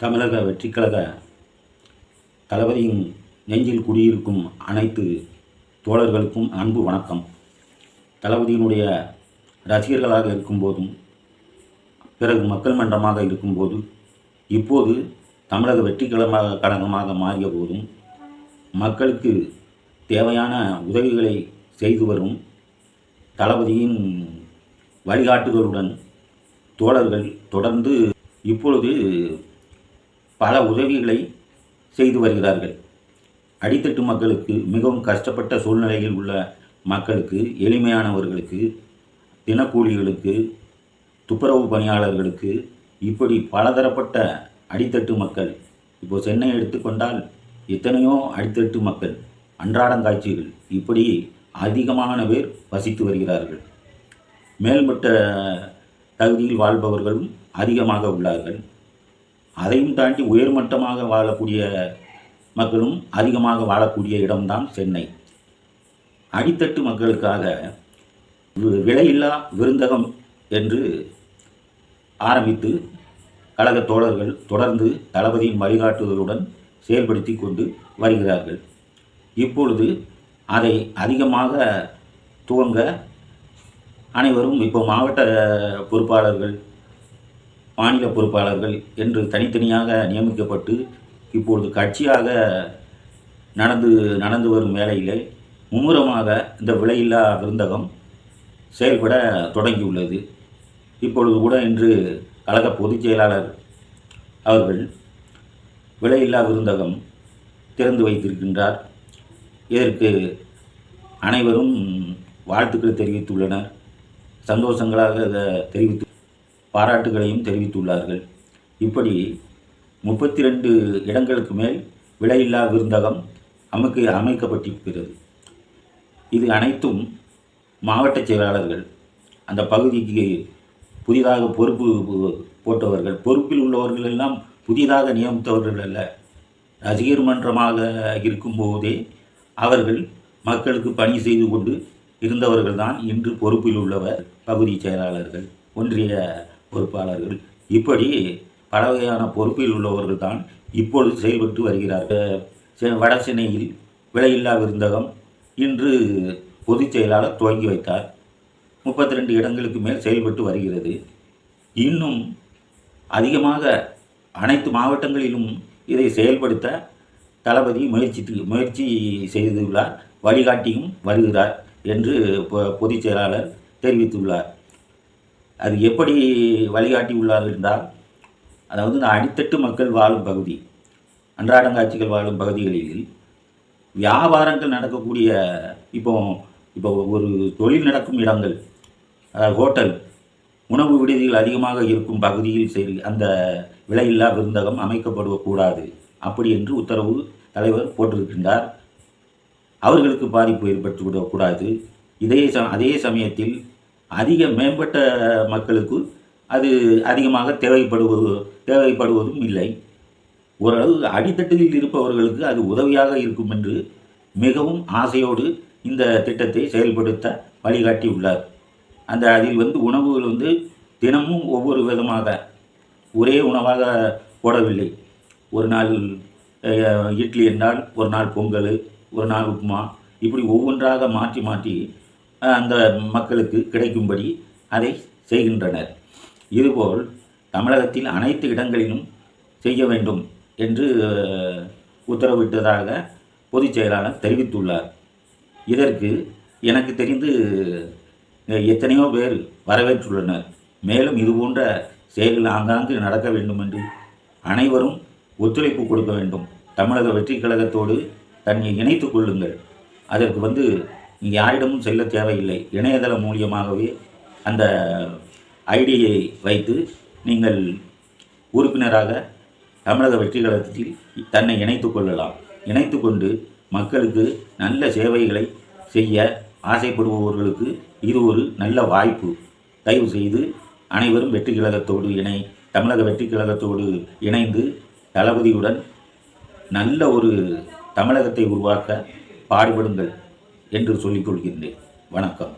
தமிழக வெற்றிக்கழக தளபதியின் நெஞ்சில் குடியிருக்கும் அனைத்து தோழர்களுக்கும் அன்பு வணக்கம். தளபதியினுடைய ரசிகர்களாக இருக்கும்போதும் பிறகு மக்கள் மன்றமாக இருக்கும்போது இப்போது தமிழக வெற்றிக்கழகமாக கழகமாக மாறிய போதும் மக்களுக்கு தேவையான உதவிகளை செய்து வரும் தளபதியின் வழிகாட்டுதலுடன் தோழர்கள் தொடர்ந்து இப்பொழுது பல உதவிகளை செய்து வருகிறார்கள். அடித்தட்டு மக்களுக்கு மிகவும் கஷ்டப்பட்ட சூழ்நிலையில் உள்ள மக்களுக்கு எளிமையானவர்களுக்கு தினக்கூலிகளுக்கு துப்புரவு பணியாளர்களுக்கு இப்படி பலதரப்பட்ட அடித்தட்டு மக்கள் இப்போ சென்னை எடுத்துக்கொண்டால் எத்தனையோ அடித்தட்டு மக்கள் அன்றாடங்காட்சிகள் இப்படி அதிகமான பேர் வசித்து வருகிறார்கள். மேல்மட்ட தகுதியில் வாழ்பவர்களும் அதிகமாக உள்ளார்கள். அதையும் தாண்டி உயர்மட்டமாக வாழக்கூடிய மக்களும் அதிகமாக வாழக்கூடிய இடம்தான் சென்னை. அடித்தட்டு மக்களுக்காக விலையில்லா விருந்தகம் என்று ஆரம்பித்து கழக தோழர்கள் தொடர்ந்து தளபதியின் வழிகாட்டுதலுடன் செயல்படுத்தி கொண்டு வருகிறார்கள். இப்பொழுது அதை அதிகமாக துவங்க அனைவரும் இப்போ மாவட்ட பொறுப்பாளர்கள் மாநில பொறுப்பாளர்கள் என்று தனித்தனியாக நியமிக்கப்பட்டு இப்பொழுது கட்சியாக நடந்து நடந்து வரும் வேலையிலே மும்முரமாக இந்த விலையில்லா விருந்தகம் செயல்பட தொடங்கியுள்ளது. இப்பொழுது கூட இன்று கழக பொதுச் செயலாளர் அவர்கள் விலையில்லா விருந்தகம் திறந்து வைத்திருக்கின்றார். இதற்கு அனைவரும் வாழ்த்துக்கள் தெரிவித்துள்ளனர். சந்தோஷங்களாக இதை தெரிவித்து பாராட்டுகளையும் தெரிவித்துள்ளார்கள். இப்படி முப்பத்தி ரெண்டு இடங்களுக்கு மேல் விலையில்லா விருந்தகம் அமைக்க அமைக்கப்பட்டிருக்கிறது. இது அனைத்தும் மாவட்ட செயலாளர்கள் அந்த பகுதிக்கு புதிதாக பொறுப்பு போட்டவர்கள் பொறுப்பில் உள்ளவர்கள் எல்லாம் புதிதாக நியமித்தவர்கள் அல்ல. ரசிகர் மன்றமாக இருக்கும்போதே அவர்கள் மக்களுக்கு பணி செய்து கொண்டு இருந்தவர்கள் தான் இன்று பொறுப்பில் உள்ளவர் பகுதி செயலாளர்கள். ஒன்றிய பொறுப்பாளர்கள். இப்படி பல வகையான பொறுப்பில் உள்ளவர்கள் தான் இப்பொழுது செயல்பட்டு வருகிறார்கள். செ- வட சென்னையில் விலையில்லா விருந்தகம் இன்று பொதுச் செயலாளர் துவங்கி வைத்தார். முப்பத்தி ரெண்டு இடங்களுக்கு மேல் செயல்பட்டு வருகிறது. இன்னும் அதிகமாக அனைத்து மாவட்டங்களிலும் இதை செயல்படுத்த தளபதி முயற்சி முயற்சி செய்துள்ளார் வழிகாட்டியும் வருகிறார் என்று பொ- பொதுச் செயலாளர் தெரிவித்துள்ளார். அது எப்படி வழிகாட்டி உள்ளார் என்றால் அதாவது இந்த அடித்தட்டு மக்கள் வாழும் பகுதி அன்றாடங்காட்சிகள் வாழும் பகுதிகளில் வியாபாரங்கள் நடக்கக்கூடிய இப்போ இப்போ ஒரு தொழில் நடக்கும் இடங்கள் அதாவது ஹோட்டல் உணவு விடுதிகள் அதிகமாக இருக்கும் பகுதியில் சரி அந்த விலையில்லா விருந்தகம் அமைக்கப்படக்கூடாது அப்படி என்று உத்தரவு தலைவர் போட்டிருக்கின்றார். அவர்களுக்கு பாதிப்பு ஏற்பட்டுவிடக்கூடாது. இதே ச அதே சமயத்தில் அதிக மேம்பட்ட மக்களுக்கு அது அதிகமாக தேவைப்படுவது தேவைப்படுவதும் இல்லை. ஓரளவு அடித்தட்டில் இருப்பவர்களுக்கு அது உதவியாக இருக்கும் என்று மிகவும் ஆசையோடு இந்த திட்டத்தை செயல்படுத்த வழிகாட்டி உள்ளார். அந்த அதில் வந்து உணவுகள் வந்து தினமும் ஒவ்வொரு விதமாக ஒரே உணவாக போடவில்லை. ஒரு நாள் இட்லி என்றால் ஒரு நாள் பொங்கல் ஒரு நாள் உப்புமா இப்படி ஒவ்வொன்றாக மாற்றி மாற்றி அந்த மக்களுக்கு கிடைக்கும்படி அதை செய்கின்றனர். இதுபோல் தமிழகத்தில் அனைத்து இடங்களிலும் செய்ய வேண்டும் என்று உத்தரவிட்டதாக பொதுச் செயலாளர் தெரிவித்துள்ளார். இதற்கு எனக்கு தெரிந்து எத்தனையோ பேர் வரவேற்றுள்ளனர். மேலும் இதுபோன்ற செயல்கள் ஆங்காங்கு நடக்க வேண்டும் என்று அனைவரும் ஒத்துழைப்பு கொடுக்க வேண்டும். தமிழக வெற்றிக் கழகத்தோடு தன்னை இணைத்து கொள்ளுங்கள். அதற்கு வந்து யாரிடமும் செல்ல தேவையில்லை. இணையதளம் மூலியமாகவே அந்த ஐடியை வைத்து நீங்கள் உறுப்பினராக தமிழக வெற்றி கழகத்தில் தன்னை இணைத்து கொள்ளலாம். இணைத்து கொண்டு மக்களுக்கு நல்ல சேவைகளை செய்ய ஆசைப்படுபவர்களுக்கு இது ஒரு நல்ல வாய்ப்பு. தயவு செய்து அனைவரும் வெற்றி கழகத்தோடு இணை தமிழக வெற்றி கழகத்தோடு இணைந்து தளபதியுடன் நல்ல ஒரு தமிழகத்தை உருவாக்க பாடுபடுங்கள். என்று சொல்லிக் கொள்கின்றேன் வணக்கம்.